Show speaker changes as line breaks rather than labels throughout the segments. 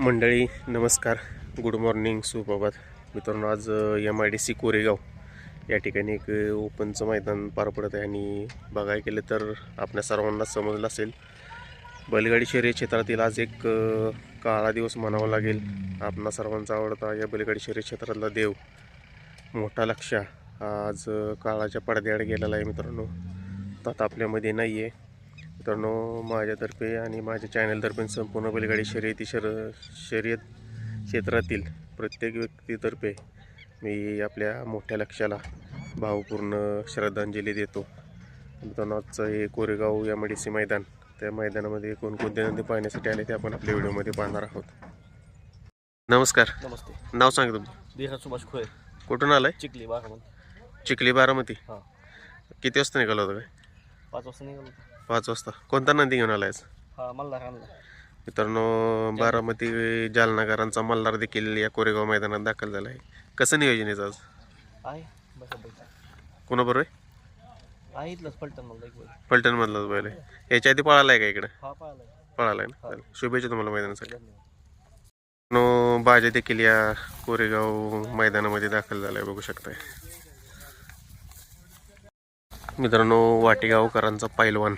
मंडळी नमस्कार. Good morning सुप्रभात. मित्रांनो आज M I D C Koregaon या ठिकाणी एक ओपनचं मैदान पार पडत आहे आणि बघायला केलं तर आपल्या सर्वांना समजलं असेल बैलगाडी शर्यत क्षेत्रातील आज एक काळा दिवस म्हणावा लागेल. आपणा सर्वांचा आवडता या बैलगाडी शर्यत क्षेत्रातला देव मोठा लक्ष आज काळाच्या पडद्याआड गेलेला आहे मित्रांनो. तात आपल्यामध्ये नाही आहे मित्रांनो माझ्यातर्फे आणि माझ्या चॅनलतर्फे संपूर्ण बैलगाडी शर्यती शर शर्यत क्षेत्रातील प्रत्येक व्यक्तीतर्फे मी आपल्या मोठ्या लक्षाला भावपूर्ण श्रद्धांजली देतो. मित्रांनो आजचं हे कोरेगाव एम डी सी मैदान त्या मैदानामध्ये कोणकोणते नंदी पाहण्यासाठी आले ते आपण आपल्या व्हिडिओमध्ये पाहणार आहोत. नमस्कार.
नमस्ते.
नाव सांगा तुमचं.
देहा सुभाष खोळे.
कुठून आलाय?
चिखली बारामती.
चिखली बारामती.
हां.
किती वाजता निघाला होता काय?
पाच वाजता निघालो.
पाच वाजता. कोणता नंदी घेऊन आलाय आज?
हा मल्हार आणला.
मित्रांनो बारामती जालनाकरांचा मल्हार देखील या कोरेगाव मैदानात दाखल झाला आहे कसं नियोजन आहे आज?
आहे बसा बैठा
कोणाबरोबर आहे?
आहे इथलंच पलटण मला एक वेळ.
पलटण मधलाच बैल आहे. याच्या आधी पळाला आहे का इकडे?
हा
पळाला आहे ना? चालेल. शुभेच्छा तुम्हाला मैदानासाठी.
धन्यवाद.
नो बाजा देखील या कोरेगाव मैदानामध्ये दाखल झालाय बघू शकताय. मित्रांनो वाटेगावकरांचा पैलवान.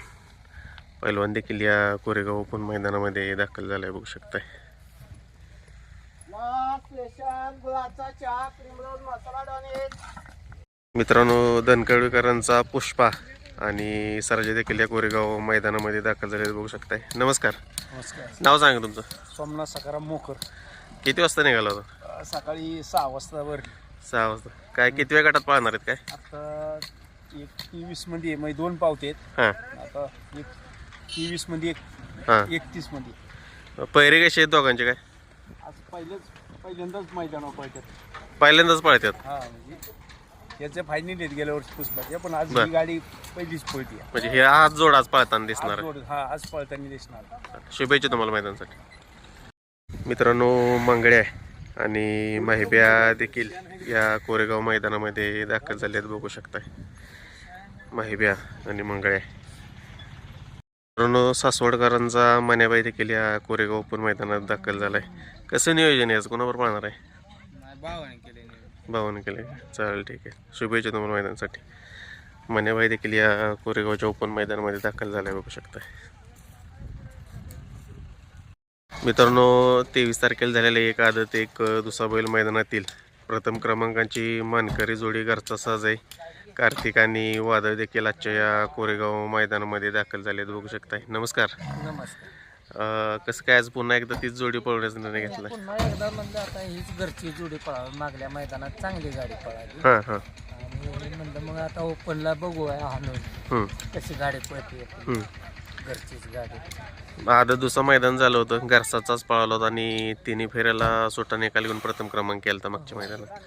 पैलवान देखील या कोरेगाव ओपन मैदानामध्ये दाखल झालाय बघू शकताय. मित्रांनो धनकवडीकरांचा पुष्पा आणि सरजा देखील या कोरेगाव मैदानामध्ये दाखल झालेले बघू शकताय. नमस्कार.
नमस्कार.
नाव सांगा तुमचं.
सोमनाथ सकाराम मोकर.
किती वाजता निघाला होता?
सकाळी सहा वाजता वर
सहा वाजता. काय किती वेळ गटात पाळणार आहेत काय?
आता एक तेवीसमध्ये म्हणजे दोन पावते आहेत.
हां.
आता एक तेवीसमध्ये एक
हां.
एकतीसमध्ये.
पैरे कसे आहेत दोघांचे काय?
आज पहिलेच पहिल्यांदाच मैदानावर पळतात.
पहिल्यांदाच पळतात.
हा म्हणजे याचे फायनल येत गेल्या वर्षी पुष्पाचे पण आज
बर.
ही गाडी पहिलीच पळती.
म्हणजे हे हात जोड आज पळताना दिसणार
आज
आहे.
हा आज पळताना दिसणार
शुभेच्छा तुम्हाला मैदानासाठी. मित्रांनो मंगळ्या आणि माहिब्या देखील या कोरेगाव मैदानामध्ये दाखल झाले आहेत बघू शकताय. माहिब्या आणि मंगळ्या मित्रांनो सासवडकरांचा मन्याबाई देखील या कोरेगाव ओपन मैदानात दाखल झालाय. कसं नियोजन आहे? कोणावर पाहणार आहे?
भावाने केले
चालेल ठीक आहे. शुभेच्छा तुम्हाला मैदानासाठी. मन्याबाई देखील या कोरेगावच्या ओपन मैदानामध्ये दाखल झालाय बघू शकताय. मित्रांनो तेवीस तारखेला झालेले एक आदत एक दुसरा बैल मैदानातील प्रथम क्रमांकाची मानकरी जोडी घरचा साज आहे. कार्तिक आणि वादळ देखील आजच्या या कोरेगाव मैदानामध्ये दाखल झाले बघू शकताय. नमस्कार.
नमस्कार.
अ, कसं काय आज पुन्हा एकदा तीच जोडी पळवण्याचा निर्णय घेतला
पुन्हा एकदा म्हणलं आता हीच घरची जोडी पळावी मागल्या मैदानात चांगली गाडी पळाली.
हां हां.
आणि म्हणलं मग आता ओपनला बघूया हाणून
हम्म,
कशी गाडी पळते.
हम्म.
घरचीच गाडी.
दुसरं मैदान झालं होतं घरसाचाच पळाला होता आणि तिन्ही फेऱ्याला सुट्टा निकाल घेऊन प्रथम क्रमांक केला होता मागच्या मैदानात.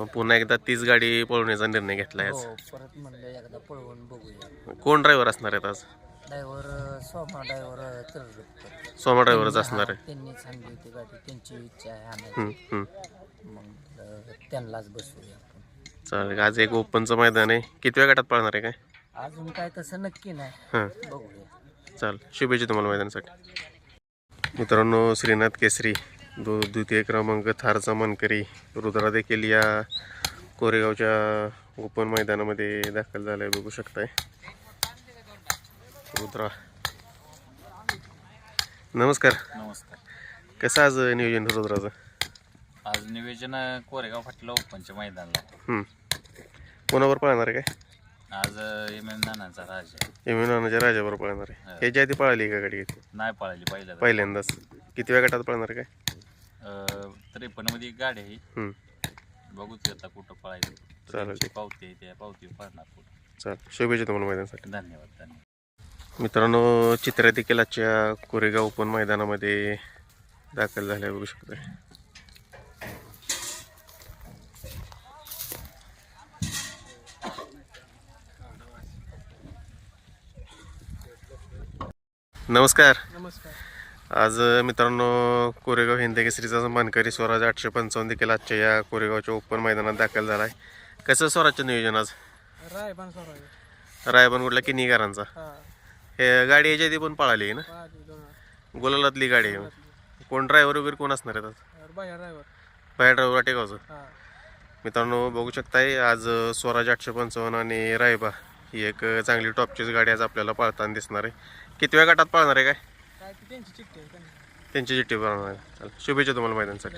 मग पुन्हा एकदा तीच गाडी पळवण्याचा निर्णय घेतला आहे
हो परत म्हणलं एकदा पळवून बघूया.
कोण ड्रायव्हर असणार आहेत आज?
ड्रायव्हर सोमा ड्रायव्हर तर
सोमा ड्रायव्हरच असणार आहे.
त्यांनी सांगली होती गाडी. त्यांची इच्छा आहे
हम्म,
आणायची.
हम्म.
मग त्यांनाच आपण.
चालेल आज एक ओपनचं मैदान आहे. किती वेळ गटात पळणार आहे काय?
अजून काय तसं नक्की नाही.
हां.
बघूया.
चाल शुभेच्छा तुम्हाला मैदानासाठी. मित्रांनो श्रीनाथ केसरी दो द्वितीय क्रमांक थारचा मनकरी रुद्रा देखील या कोरेगावच्या ओपन मैदानामध्ये दाखल झाला आहे बघू शकताय. रुद्रा. नमस्कार.
नमस्कार.
कसं आज नियोजन रुद्राचं?
आज निवेदन कोरेगाव फाटीला ओपनच्या मैदानला.
हम्म. कोणावर पळणार आहे काय?
आज नानाचा राज.
नानाच्या राजाबरोबर पळणार आहे. ह्याच्या आधी पळाली का गाडी
नाही पळाली पहिल्या
पहिल्यांदाच. किती वेळ गटात पळणार आहे काय?
त्रेपन्नमध्ये एक गाडी आहे.
हम्म.
बघूच आता कुठं पळायचं.
चालेल.
त्यांची पावती आहे त्या पावती पळणार कुठं
चालेल. शुभेच्छा तुम्हाला मैदानासाठी.
धन्यवाद धन्यवाद.
मित्रांनो चित्र देखील आजच्या कोरेगाव ओपन मैदानामध्ये दाखल झाल्या बघू शकतोय. नमस्कार.
नमस्कार.
आज मित्रांनो कोरेगाव हिंदकेसरीचा मानकरी स्वराज आठशे पंचावन्न देखील आजच्या या कोरेगावच्या ओपन मैदानात दाखल झाला आहे. कसं स्वराजचं नियोजन आज?
रायबान स्वराज.
रायबान घरांचा
हे.
गाडी याच्या आधी पण पळाली ना? गोलालातली गाडी आहे. कोण ड्रायव्हर वगैरे कोण असणार आहेत
बाहेर ड्रायव्हर टेगावचं
मित्रांनो बघू शकताय आज स्वराज आठशे पंचावन्न आणि रायबा ही एक चांगली टॉपचीच गाडी आज आपल्याला पाळताना दिसणार आहे. कितव्या गटात पाळणार आहे काय?
त्यांची चिठ्ठी आहे
त्यांची. चिठ्ठी बनवणार चालेल शुभेच्छा तुम्हाला मैदानसाठी.